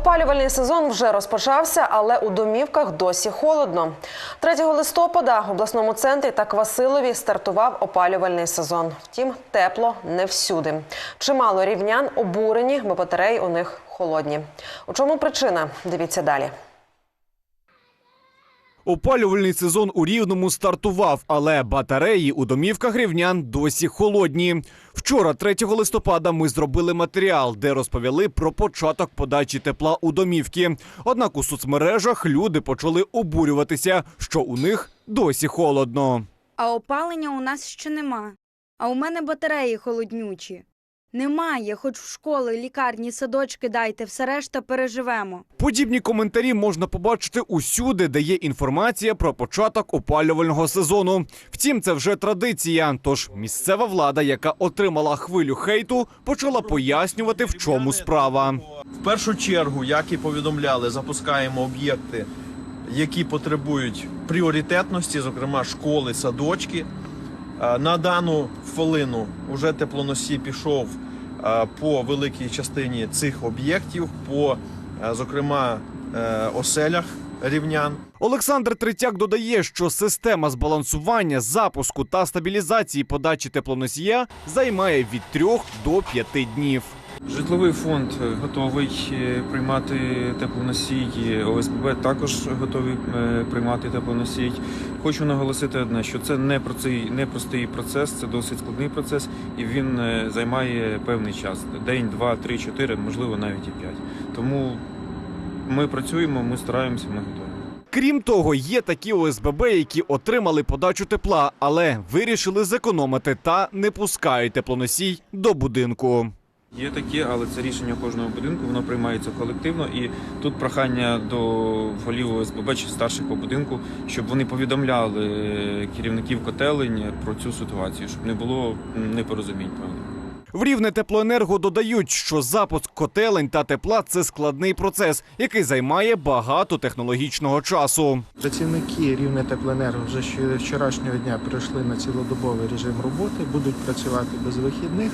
Опалювальний сезон вже розпочався, але у домівках досі холодно. 3 листопада в обласному центрі та Квасилові стартував опалювальний сезон. Втім, тепло не всюди. Чимало рівнян обурені, бо батареї у них холодні. У чому причина? Дивіться далі. Опалювальний сезон у Рівному стартував, але батареї у домівках рівнян досі холодні. Вчора, 3 листопада, ми зробили матеріал, де розповіли про початок подачі тепла у домівки. Однак у соцмережах люди почали обурюватися, що у них досі холодно. А опалення у нас ще нема. А у мене батареї холоднючі. Немає, хоч в школи, лікарні, садочки дайте, все решта переживемо. Подібні коментарі можна побачити усюди, де є інформація про початок опалювального сезону. Втім, це вже традиція. Тож місцева влада, яка отримала хвилю хейту, почала пояснювати, в чому справа. В першу чергу, як і повідомляли, запускаємо об'єкти, які потребують пріоритетності, зокрема школи, садочки. Е, На дану хвилину вже теплоносій пішов е, по великій частині цих об'єктів, по, е, зокрема, оселях рівнян. Олександр Третяк додає, що система збалансування, запуску та стабілізації подачі теплоносія займає від 3 до 5 днів. Житловий фонд е, готовий е, приймати теплоносій. ОСББ також готові е, приймати теплоносій. Хочу наголосити одне, що це не простий, процес, це досить складний процес, і він займає певний час день, два, три, чотири, можливо, навіть і п'ять. Тому ми працюємо, ми стараємося, ми готові. Крім того, є такі ОСББ, які отримали подачу тепла, але вирішили зекономити та не пускають теплоносій до будинку. Є такі, але це рішення кожного будинку, воно приймається колективно. І тут прохання до голів ОСББ чи старших по будинку, щоб вони повідомляли керівників котелень про цю ситуацію, щоб не було непорозумінь. Певно. В Рівне теплоенерго додають, що запуск котелень та тепла це складний процес, який займає багато технологічного часу. Працівники рівне теплоенерго вже вчорашнього дня перейшли на цілодобовий режим роботи, будуть працювати без вихідних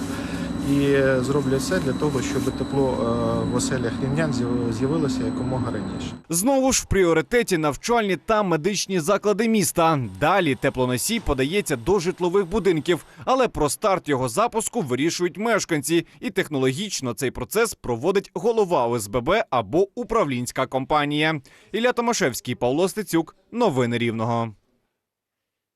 і зроблять все для того, щоб тепло е, в оселях рівнян з'явилося якомога раніше. Знову ж в пріоритеті навчальні та медичні заклади міста. Далі теплоносій подається до житлових будинків, але про старт його запуску вирішують мешканці, і технологічно цей процес проводить голова ОСББ або управлінська компанія. Ілля Томашевський, Павло Стецюк. Новини Рівного.